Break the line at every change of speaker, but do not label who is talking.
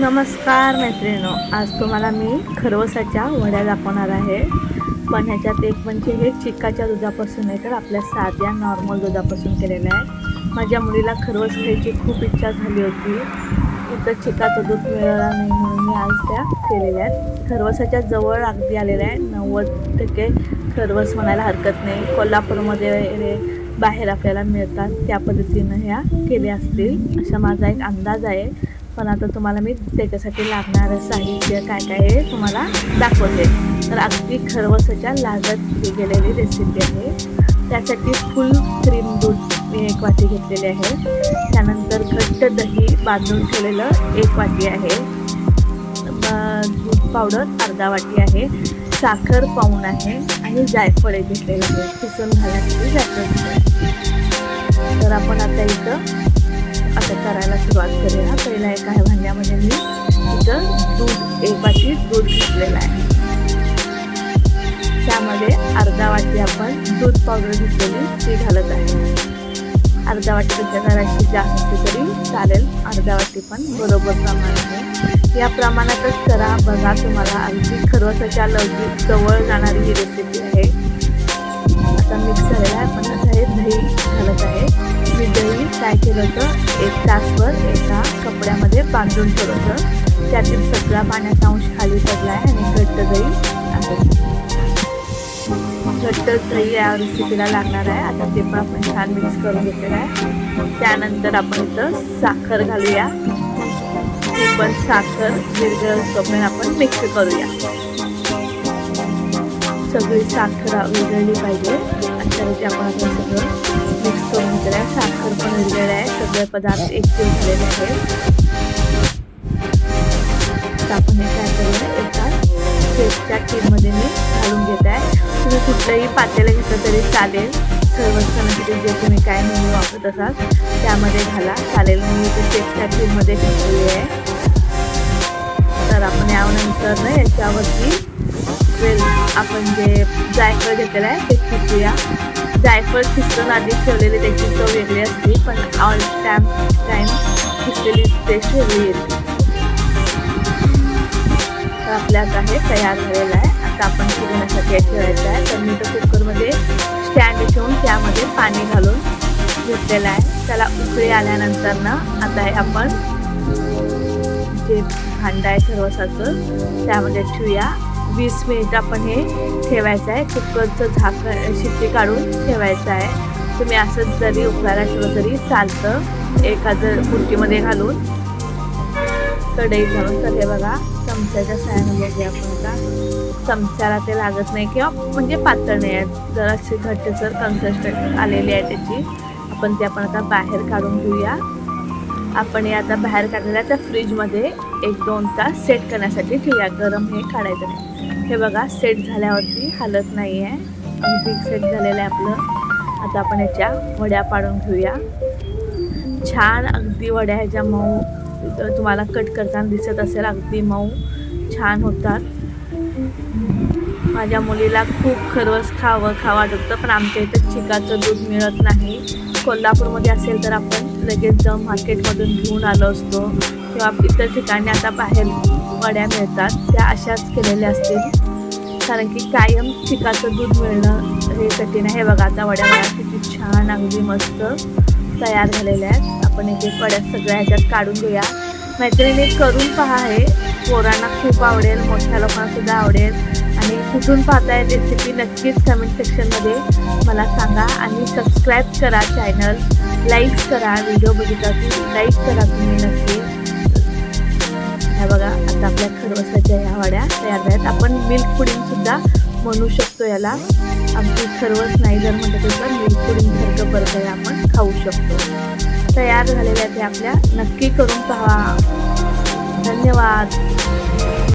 नमस्कार मैत्रिणीनो आज तुम्हाला मी खरवसाच्या वड्या दाखवणार आहे. पण ह्याच्यात एक म्हणजे हे चिकाच्या दुधापासून आहे तर आपल्या साध्या नॉर्मल दुधापासून केलेलं आहे. माझ्या मुलीला खरवस खायची खूप इच्छा झाली होती. इथं चिकाचं दूध मिळाला नाही म्हणून मी आज त्या केलेल्या आहेत. खरवसाच्या जवळ अगदी आलेल्या आहे नव्वद टक्के खरवस म्हणायला हरकत नाही. कोल्हापूरमध्ये वगैरे बाहेर आपल्याला मिळतात. त्या पद्धतीनं ह्या केल्या असतील. असा माझा एक अंदाज आहे. पण आता तुम्हाला मी त्याच्यासाठी लागणारं साहित्य काय काय आहे तुम्हाला दाखवते. तर अगदी खरवसाच्या लागत गेलेली रेसिपी आहे. त्यासाठी फुल क्रीम दूध मी एक वाटी घेतलेली आहे. त्यानंतर घट्ट दही बांधून ठेवलेलं एक वाटी आहे. दूध पावडर अर्धा वाटी आहे. साखर पाऊण आहे आणि जायफळ एक घेतलेलं आहे किसून घालण्यासाठी जायफळ तर आपण आता इथं आता करायला सुरुवात करूया. पहिला एका ह्या भांड्यामध्ये मी इथं दूध एक वाटी दूध घेतलेलं आहे. त्यामध्ये अर्धा वाटी आपण दूध पावडर घेतलेली ती घालत आहे. अर्धा वाटीपेक्षा घराची जास्त तरी चालेल. अर्धा वाटी पण बरोबर प्रमाण आहे या प्रमाणातच करा. बघा तुम्हाला अगदी खरवसाच्या लवकर जवळ जाणारी ही रेसिपी आहे. आता मिक्स झालेला आहे पण आता हे दही घालत आहे. काय केलं होतं? एक तासभर एका कपड्यामध्ये बांधून ठेवलं होतं. त्यातील सगळा पाण्याचा अंश खाली पडला आहे आणि घट्ट दही घट्ट दही या रेसिपीला लागणार आहे. आता ते पण आपण छान मिक्स करून घेतलेलं आहे. त्यानंतर आपण इथं साखर घालूया. ती पण साखर विरघळतोपर्यंत आपण मिक्स करूया. सगळी साखर विरळली पाहिजे. अशा रीती आपण आता सगळं मिक्स करून घेतलेलं आहे साखर पण विरघळले आहे. सगळे पदार्थ एकजीव झालेले आहेत. आपण हे काय करूया? एका केकच्या टीममध्ये मी घालून घेत आहे. तुम्ही कुठलंही पातेलं घेतलं तरी चालेल. सर्वस्थानासाठी जे तुम्ही काय मेनू वापरत असाल त्यामध्ये घाला. चालेल मी इथे केकच्या टीममध्ये घेतलेली आहे. तर आपण यानंतर ना याच्यावरती वेल आपण जे जायफळ घेतलेलं आहे ते खिसूया. जायफळ खिसून आधी ठेवलेली त्याची चव वेगळी असते पण ऑल टाइम टाईम खिसलेली टेस्ट वेगळी येते. तर आपल्या आता हे तयार झालेलं आहे. आता आपण शिजवण्यासाठी ठेवायचं आहे. तर मी तर कुकरमध्ये स्टँड ठेवून त्यामध्ये पाणी घालून घेतलेलं आहे. त्याला उकळी आल्यानंतर ना आता हे आपण जे भांडं आहे सर्वसाचं त्यामध्ये ठेवूया. वीस मिनिट आपण हे ठेवायचं आहे. कुकरचं झाकण शिट्टी काढून ठेवायचं आहे. तुम्ही असंच जरी उकळायला ठेवलं तरी चालतं. एखादं कुर्तीमध्ये घालून कढई घालून. तर हे बघा चमच्याच्या साह्यानं बघूया आपण आता. चमच्याला ते लागत नाही किंवा म्हणजे पातळ नाही आहे. जराशी घट्टसर कन्सिस्टंट आलेली आहे त्याची. आपण ते आपण आता बाहेर काढून घेऊया. आपण हे आता बाहेर काढलेल्या त्या फ्रीजमध्ये एक दोन तास सेट करण्यासाठी ठेवूया. गरम हे काढायचं नाही. हे बघा सेट झाल्यावरती हालत नाही आहे अगदी सेट झालेलं आहे आपलं. आता आपण ह्याच्या वड्या पाडून घेऊया. छान अगदी वड्या ह्याच्या मऊ. तुम्हाला कट करताना दिसत असेल अगदी मऊ. छान होतात. माझ्या मुलीला खूप खरवस खावं खावं वाटत होतं पण आमच्या इथं चिकाचं दूध मिळत नाही. कोल्हापूरमध्ये असेल तर आपण लगेच जाऊन मार्केटमधून घेऊन आलो असतो. किंवा इतर ठिकाणी आता बाहेर वड्या मिळतात त्या अशाच केलेल्या असतील. कारण की कायम चिकाचं दूध मिळणं हे कठीण आहे. बघा आता वड्या मला किती छान अगदी मस्त तयार झालेल्या आहेत. आपण एक एक वड्या सगळ्या ह्याच्यात काढून घेऊया. मैत्रिणी करून पहा हे. पोरांना खूप आवडेल मोठ्या लोकांना सुद्धा आवडेल. आणि कुठून पाहताय रेसिपी नक्कीच कमेंट सेक्शनमध्ये मला सांगा आणि सबस्क्राईब करा चॅनल लाईक करा व्हिडिओ बघितला की लाईक करा तुम्ही नक्की. ह्या बघा आता आपल्या खरवसाच्या ह्या वाड्या तयार आहेत आपण मिल्क पुडिंगसुद्धा म्हणू शकतो याला. आमची खरवस नाही जर म्हणतो तर मिल्क पुडिंगसारखं बर्गर आपण खाऊ शकतो. तयार झालेल्या ते आपल्या. नक्की करून पहा. धन्यवाद.